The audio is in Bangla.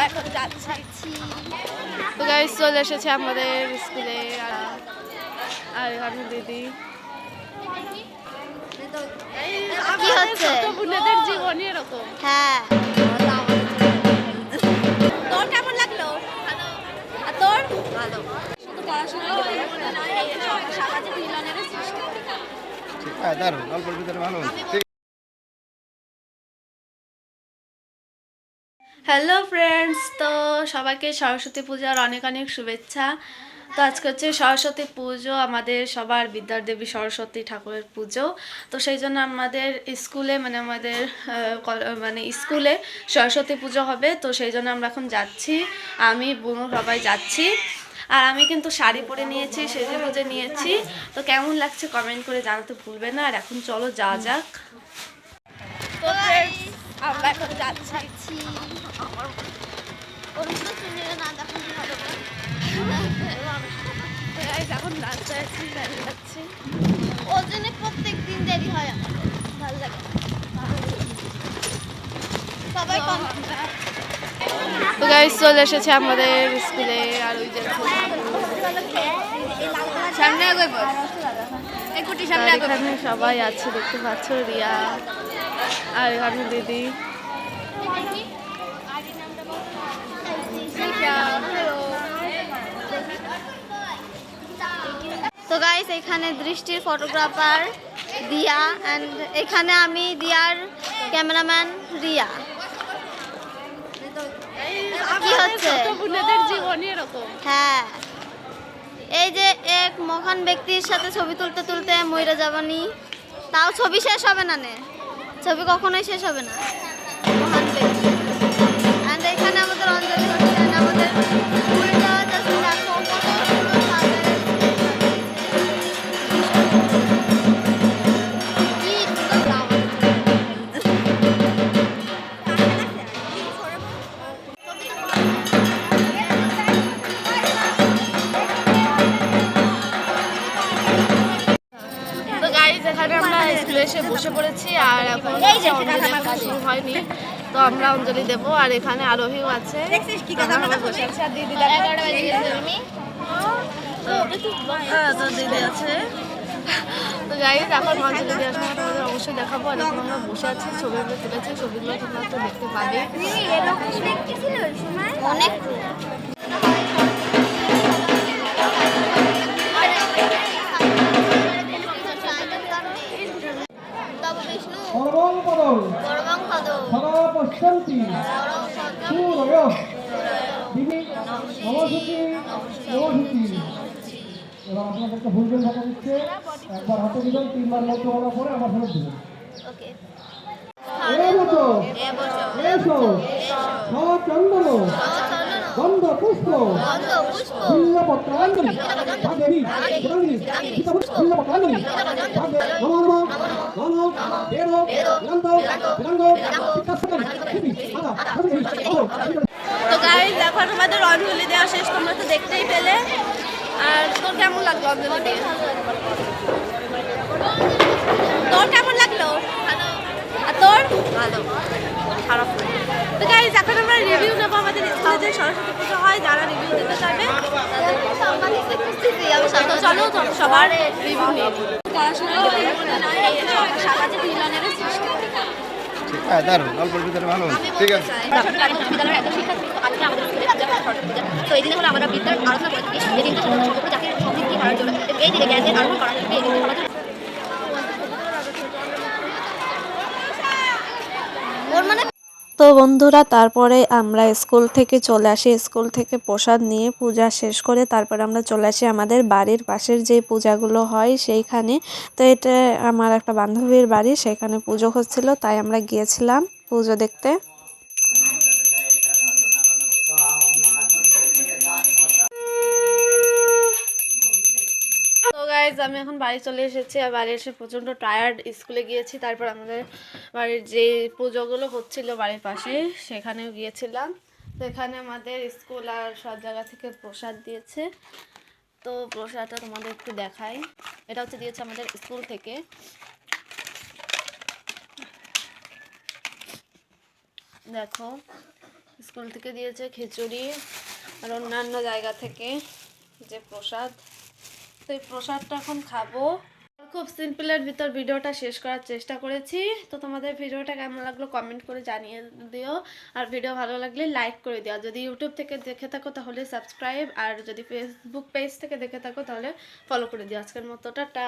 আমরা এখন যাচ্ছি তো গাইস চলে এসেছে আমাদের স্কুলে আর আর এখানে দিদি। কি হচ্ছে? বোনেদের জীবনই এরকম। হ্যাঁ। তোর কেমন লাগল? আর তোর? ভালো। শুধু পড়াশোনা সামাজিক মিলনের সৃষ্টি। দারুণ। গল্পের ভিতরে ভালো। হ্যালো ফ্রেন্ডস তো সবাইকে সরস্বতী পূজার অনেক অনেক শুভেচ্ছা। তো আজকে হচ্ছে সরস্বতী পুজো, আমাদের সবার বিদ্যার দেবী সরস্বতী ঠাকুরের পুজো। তো সেই জন্য আমাদের স্কুলে মানে আমাদের মানে স্কুলে সরস্বতী পুজো হবে। তো সেই জন্য আমরা এখন যাচ্ছি। আমি, বোনু সবাই যাচ্ছি। আর আমি কিন্তু শাড়ি পরে নিয়েছি, সেজে গুজে নিয়েছি। তো কেমন লাগছে কমেন্ট করে জানাতে ভুলবে না। আর এখন চলো যা যাক। তো আমরা এখন যাচ্ছি। ভালো। এখন নাচ যাচ্ছি দাঁড়িয়ে যাচ্ছি ওর জন্য প্রত্যেক দিন দেরি হয় ভালো চলে এসেছে আমাদের স্কুলে আর ওই যে সামনে সবাই আছে, দেখতে পাচ্ছ, রিয়া, আর দিদি তো গাইস এখানে দৃষ্টির ফটোগ্রাফার দিয়া অ্যান্ড এখানে আমি দিয়ার ক্যামেরাম্যান রিয়া কি হচ্ছে? হ্যাঁ। এই যে এক মহান ব্যক্তির সাথে ছবি তুলতে তুলতে ময়রা যাবানি তাও ছবি শেষ হবে না নে? ছবি কখনোই শেষ হবে না। মহান ব্যক্তি। অ্যান্ড এখানে আমাদের অঞ্জলি এখানে আমরা স্কুলে এসে বসে পড়েছি আর এখন শুরু হয়নি তো আমরা অঞ্জলি দেব আর এখানে আরোহীও আছে। বসে আছি। আর দিদি দেখা হ্যাঁ, তো দিদি আছে। তো গাইজ এখন অঞ্জলি দেওয়ার সময় তোমাদের অবশ্যই দেখাবো আর এখন আমরা বসে আছি ছবিগুলো তুলেছি ছবিগুলো তোমরা তো দেখতে পাবে। অনেক। পরমং পদং সদা পশ্যন্তি। সুরয়। দিদি নমসূচি নমসূচি এবার আপনাদেরকে ভুলবেন কথা দিচ্ছে। একবার হাতে দিবেন তিনবার মন্ত্র বলার পরে আমার ফেরত দিবেন ওকে। এ মতো এসো সচন্দন পুষ্প। ভাগেরি ভাগে নমো বেরো তো গাইজ এখন আমাদের অঞ্জলি দেওয়া শেষ তোমরা তো দেখতেই পেলে। আর তোর কেমন লাগল অঞ্জলি দিয়ে? তোর কেমন লাগল? আর তোর? ভালো। খারাপ তো গাইজ এখন আমরা রিভিউ নেব আমাদের স্কুলে যে সরস্বতী পুজো হয় যারা রিভিউ দিতে চাইবে। চলো সবার রিভিউ নিয়ে হ্যাঁ দারুণ গল্পের ভিতরে ভালো ঠিক আছে। বিদ্যালয়ের একজন শিক্ষার্থী তো এই দিনে হলো আমরা বিদ্যার আরাধনা করে থাকি এই দিনটা সমগ্র জাতির সমৃদ্ধি করার জন্য এই দিনে জ্ঞানের আরোহণ করা এই দিনে সমাজের ওর মানে তো বন্ধুরা, তারপরে আমরা স্কুল থেকে চলে আসি। স্কুল থেকে প্রসাদ নিয়ে পূজা শেষ করে তারপরে আমরা চলে আসি আমাদের বাড়ির পাশের যে পূজাগুলো হয় সেইখানে। তো এটা আমার একটা বান্ধবীর বাড়ি, সেখানে পুজো হচ্ছিল, তাই আমরা গিয়েছিলাম পুজো দেখতে। তো গাইজ আমি এখন বাড়ি চলে এসেছি আর বাড়ি এসে প্রচণ্ড টায়ার্ড স্কুলে গিয়েছি, তারপর আমাদের বাড়ির যে পুজোগুলো হচ্ছিল বাড়ির পাশে, সেখানেও গিয়েছিলাম। তো এখানে আমাদের স্কুল আর সব জায়গা থেকে প্রসাদ দিয়েছে। তো প্রসাদটা তোমাদের একটু দেখাই। এটা হচ্ছে দিয়েছে আমাদের স্কুল থেকে। দেখো, স্কুল থেকে দিয়েছে খিচুড়ি আর অন্যান্য জায়গা থেকে যে প্রসাদ। তো এই প্রসাদটা এখন খাব। খুব সিম্পলের ভিতর ভিডিওটা শেষ করার চেষ্টা করেছি। তো তোমাদের ভিডিওটা কেমন লাগল কমেন্ট করে জানিয়ে দিও। আর ভিডিও ভালো লাগলে লাইক করে দিও। যদি ইউটিউব থেকে দেখে থাকো তাহলে সাবস্ক্রাইব আর যদি ফেসবুক পেজ থেকে দেখে থাকো তাহলে ফলো করে দিও। আজকের মতো, টাটা।